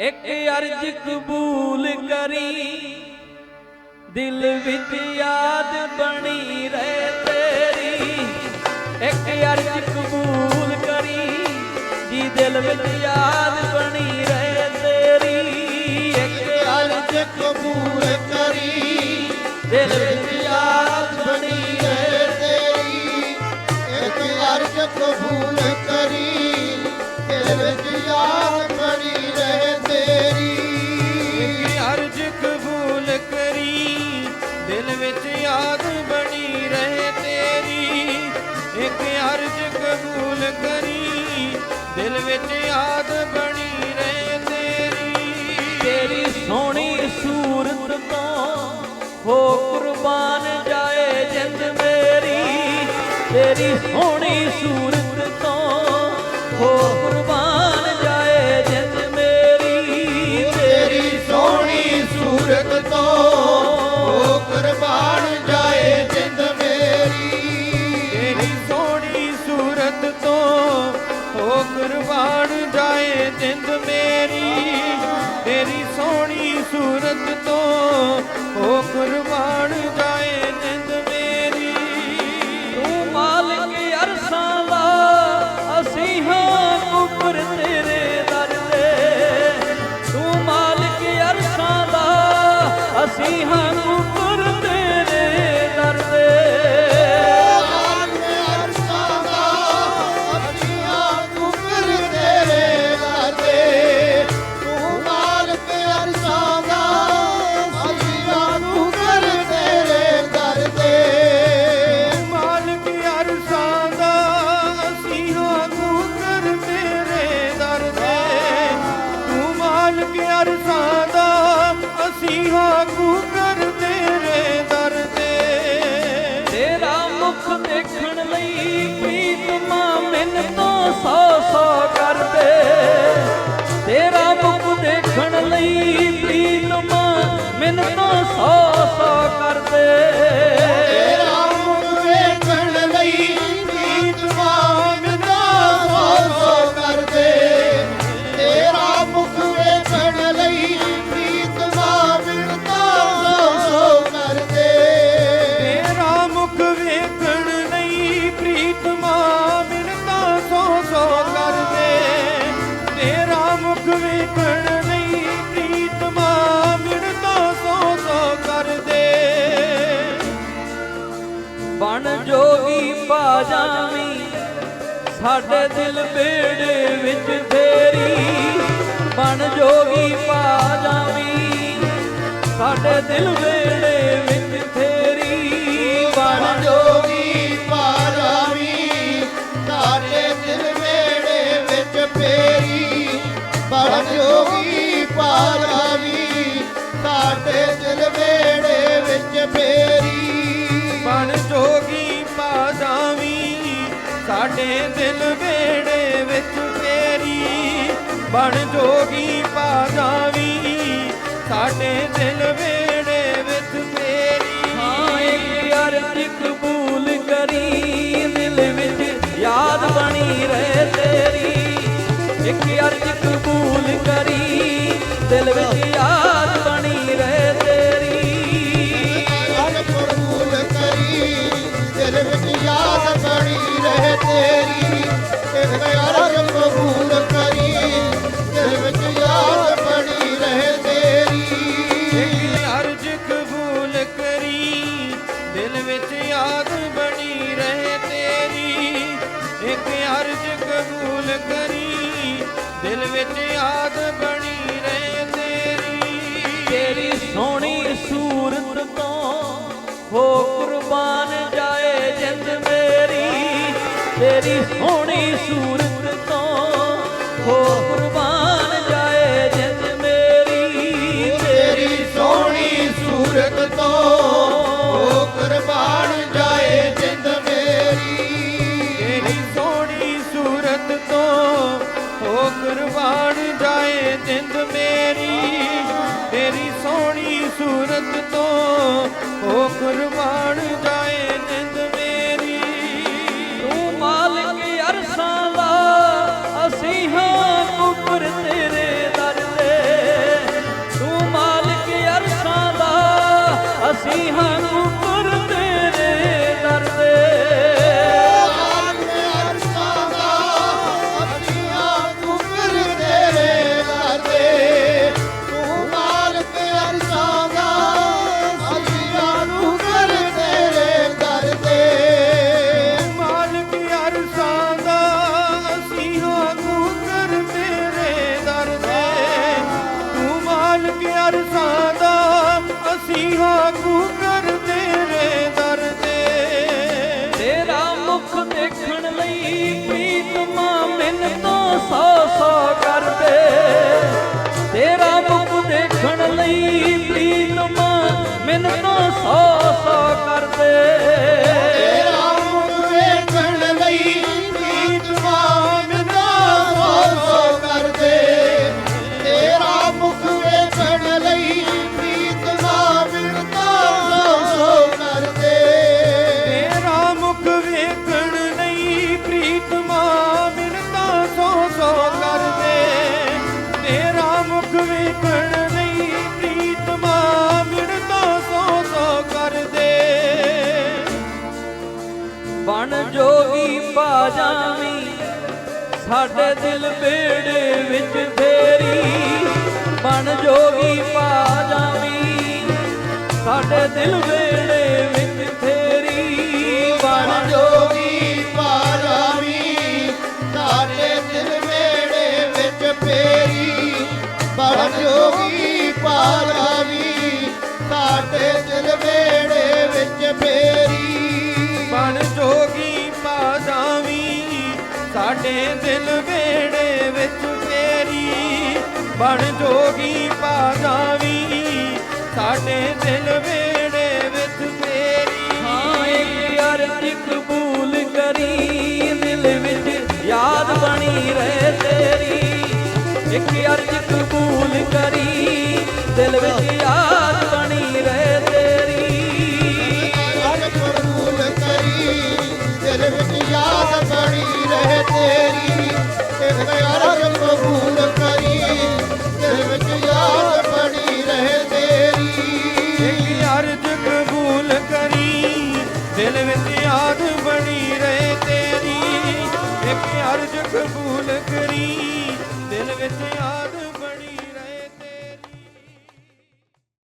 ਇੱਕ ਅਰਜ ਕਬੂਲ ਕਰੀ। ਦਿਲ ਵਿੱਚ ਯਾਦ ਬਣੀ ਰਹੇ ਤੇਰੀ। ਇੱਕ ਅਰਜ ਕਬੂਲ ਕਰੀ ਜੀ ਦਿਲ ਵਿੱਚ ਯਾਦ ਬਣੀ ਰਹੇ ਤੇਰੀ। ਇੱਕ ਅਰਜ ਕਬੂਲ ਕਰੀ, ਦਿਲ ਵਿੱਚ ਯਾਦ ਬਣੀ ਰਹੇ ਤੇਰੀ। ਇੱਕ ਅਰਜ ਕਬੂਲ ਕਰੀ, ਦਿਲ ਵਿੱਚ ਯਾਦ ਕਰੀ ਦਿਲ ਵਿੱਚ ਯਾਦ ਬਣੀ ਰਹੇ ਤੇਰੀ। ਤੇਰੀ ਸੋਹਣੀ ਸੂਰਤ ਤੋਂ ਹੋ ਕੁਰਬਾਨ ਜਾਏ ਜਿੰਦ ਮੇਰੀ। ਤੇਰੀ ਸੋਹਣੀ ਸੂਰਤ ਕੁਰਬਾਨ ਜਾਏ ਜਿੰਦ ਮੇਰੀ ਤੇਰੀ ਸੋਹਣੀ ਸੂਰਤ ਤੋਂ ਹੋ ਕੁਰਬਾਨ ਜਾਏ ਜਿੰਦ ਤੋਂ ਸੌ ਸਾਡੇ ਦਿਲ ਬੇੜੇ ਵਿੱਚ ਤੇਰੀ ਬਣ ਜੋਗੀ ਪਾ ਜਾਵੀਂ। ਸਾਡੇ ਦਿਲ ਬੇੜੇ ਸਾਡੇ ਦਿਲ ਵੇੜੇ ਵਿੱਚ ਤੇਰੀ ਬਣ ਜੋਗੀ ਪਾ ਜਾਵੀਂ। ਸਾਡੇ ਦਿਲ ਵੇੜੇ ਵਿੱਚ ਤੇਰੀ ਹਾਂ, ਇੱਕ ਅਰਜ਼ ਕਬੂਲ ਕਰੀ। ਦਿਲ ਵਿੱਚ ਯਾਦ ਬਣੀ ਰਹੇ ਤੇਰੀ। ਇੱਕ ਅਰਜ਼ ਕਬੂਲ ਕਰੀ। ਦਿਲ ਵਿੱਚ ਅਰਜ ਕਬੂਲ ਕਰੀ, ਦਿਲ ਵਿੱਚ ਯਾਦ ਬਣੀ ਰਹੇ ਤੇਰੀ। ਤੇਰੀ ਸੋਹਣੀ ਸੂਰਤ ਤੋਂ ਹੋ ਕੁਰਬਾਨ ਜਾਏ ਜਿੰਦ ਮੇਰੀ। ਤੇਰੀ ਸੋਹਣੀ ਸੂਰਤ ਤੋਂ ਹੋ ਕੁਰਬਾਨ ਤੋਂ ਪਾ ਜਾਵੀਂ। ਸਾਡੇ ਦਿਲ ਬੇੜੇ ਵਿੱਚ ਫੇਰੀ। ਬਣ ਜੋਗੀ ਪਾ ਜਾਵੀਂ। ਸਾਡੇ ਦਿਲ ਬੇੜੇ ਵਿੱਚ ਫੇਰੀ। ਬਣ ਜੋਗੀ ਪਾਰਾਵੀ ਸਾਡੇ ਦਿਲ ਵੇੜੇ ਵਿੱਚ ਫੇਰੀ। ਬਣ ਜੋਗੀ ਪਾਰਾਵੀ ਸਾਡੇ ਦਿਲ ਸਾਡੇ ਦਿਲ ਵੇੜੇ ਵਿੱਚ ਤੇਰੀ ਬਣ ਜੋਗੀ ਪਾ ਜਾਵੀਂ। ਸਾਡੇ ਦਿਲ ਵੇੜੇ ਵਿੱਚ ਤੇਰੀ ਹਾਂ, ਇੱਕ ਅਰਜ਼ ਕਬੂਲ ਕਰੀ, ਦਿਲ ਵਿੱਚ ਯਾਦ ਬਣੀ ਰਹੇ ਤੇਰੀ। ਇੱਕ ਅਰਜ਼ ਅਰਜ ਕਬੂਲ ਕਰੀ। ਦਿਲ ਵਿੱਚ ਯਾਦ ਬਣੀ ਰਹੇ ਤੇਰੀ। ਇੱਕ ਅਰਜ ਕਬੂਲ ਕਰੀ। ਦਿਲ ਵਿੱਚ ਯਾਦ